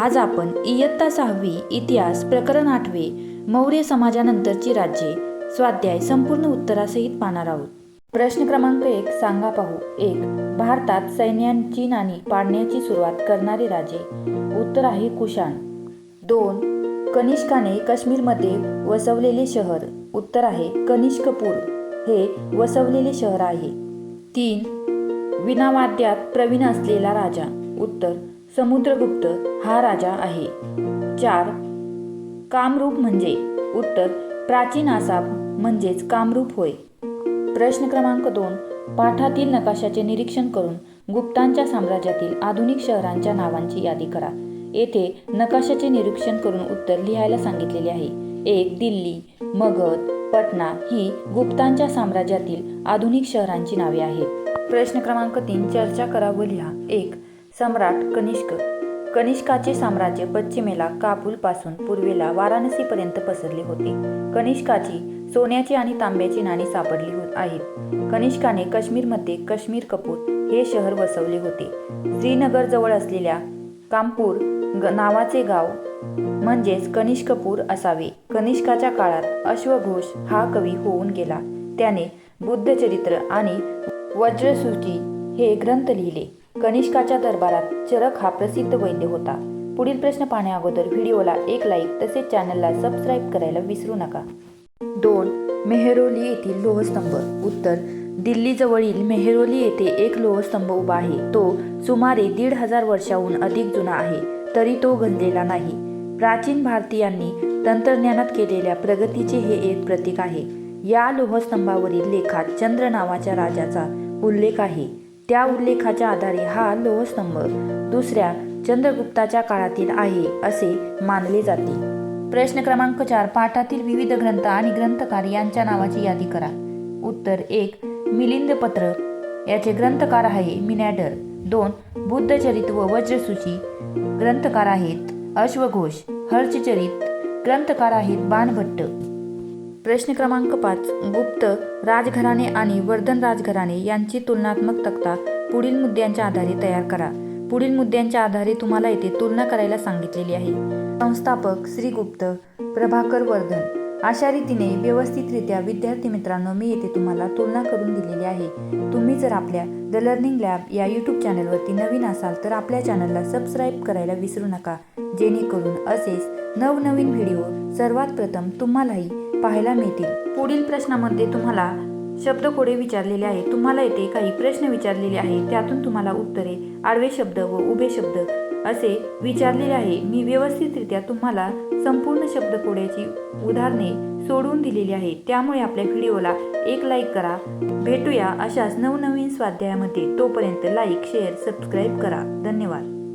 आज आपण इयत्ता सहावी इतिहास प्रकरण आठवे मौर्य समाजानंतरची राज्ये. स्वाध्याय संपूर्ण उत्तरासहित पाहणार आहोत. प्रश्न क्रमांक एक सांगा पाहू. एक भारतात सैन्यांची नाणी पाडण्याची सुरुवात करणारे राजे. उत्तर आहे कुशाण दोन कनिष्काने काश्मीरमध्ये वसवलेले शहर. उत्तर आहे कनिष्कपूर. हे वसवलेले शहर आहे. तीन विनावाद्यात प्रवीण असलेला राजा. उत्तर समुद्रगुप्त हा राजा आहे. चार कामरूप म्हणजे उत्तर प्राचीन आसाम म्हणजेच कामरूप होय. प्रश्न क्रमांक दोन पाठातील नकाशाचे निरीक्षण करून गुप्तांच्या साम्राज्यातील आधुनिक शहरांच्या नावांची यादी करा. येथे नकाशाचे निरीक्षण करून उत्तर लिहायला सांगितलेले आहे. एक दिल्ली मगध पटना ही गुप्तांच्या साम्राज्यातील आधुनिक शहरांची नावे आहेत. प्रश्न क्रमांक तीन चर्चा करा व लिहा. एक सम्राट कनिष्क. कनिष्काचे साम्राज्य पश्चिमेला काबूलपासून पूर्वेला वाराणसीपर्यंत पसरले होते. कनिष्काची सोन्याची आणि तांब्याची नाणी सापडली होत आहेत. कनिष्काने काश्मीरमध्ये काश्मीर कपूर हे शहर वसवले होते. श्रीनगर जवळ असलेल्या कामपूर नावाचे गाव म्हणजेच कनिष्कपूर असावे. कनिष्काच्या काळात अश्वघोष हा कवी होऊन गेला. त्याने बुद्धचरित्र आणि वज्रसूची हे ग्रंथ लिहिले. कनिष्काच्या दरबारात चरक हा प्रसिद्ध वैद्य होता. पुढील प्रश्न पाहण्याअगोदर व्हिडिओला एक लाईक तसेच चॅनलला सबस्क्राईब करायला विसरू नका. दोन मेहरोली येथील लोहस्तंभ. उत्तर दिल्लीजवळील मेहरोली येथे एक लोहस्तंभ उभा आहे. तो सुमारे दीड हजार वर्षाहून अधिक जुना आहे तरी तो गंजलेला नाही. प्राचीन भारतीयांनी तंत्रज्ञानात केलेल्या प्रगतीचे हे एक प्रतीक आहे. या लोहस्तंभावरील लेखात चंद्र नावाच्या राजाचा उल्लेख आहे. त्या उल्लेखाच्या आधारे हा लोहस्तंभ दुसऱ्या चंद्रगुप्ताच्या काळातील आहे असे मानले जाते. प्रश्न क्रमांक चार पाठातील विविध ग्रंथ आणि ग्रंथकार यांच्या नावाची यादी करा. उत्तर एक मिलिंद पत्र याचे ग्रंथकार आहे मिनॅडर. दोन बुद्धचरित व वज्रसूची ग्रंथकार आहेत अश्वघोष हर्षचरित. ग्रंथकार आहेत बाणभट्ट. प्रश्न क्रमांक पाच गुप्त राजघराणे आणि वर्धन राजघराणे यांची तुलनात्मक तक्ता पुढील मुद्द्यांच्या आधारे तयार करा. पुढील मुद्द्यांच्या आधारे तुम्हाला येथे तुलना करायला सांगितलेली आहे. संस्थापक श्रीगुप्त प्रभाकर वर्धन. अशा रीतीने व्यवस्थितरित्या विद्यार्थी मित्रांनो मी येथे तुम्हाला तुलना करून दिलेली आहे. तुम्ही जर आपल्या द लर्निंग लॅब या यूट्यूब चॅनलवरती नवीन असाल तर आपल्या चॅनलला सबस्क्राईब करायला विसरू नका. जेणेकरून असेच नवनवीन व्हिडिओ सर्वात प्रथम तुम्हालाही पाहायला मिळतील. पुढील प्रश्नामध्ये तुम्हाला शब्दकोडे विचारलेले आहे तुम्हाला येथे काही प्रश्न विचारलेले आहे त्यातून तुम्हाला उत्तरे आडवे शब्द व उभे शब्द असे विचारलेले आहे. मी व्यवस्थितरित्या तुम्हाला संपूर्ण शब्दकोड्याची उदाहरणे सोडवून दिलेली आहे त्यामुळे आपल्या व्हिडिओला एक लाईक करा. भेटूया अशाच नवनवीन स्वाध्यायामध्ये. तोपर्यंत लाईक शेअर सबस्क्राईब करा. धन्यवाद.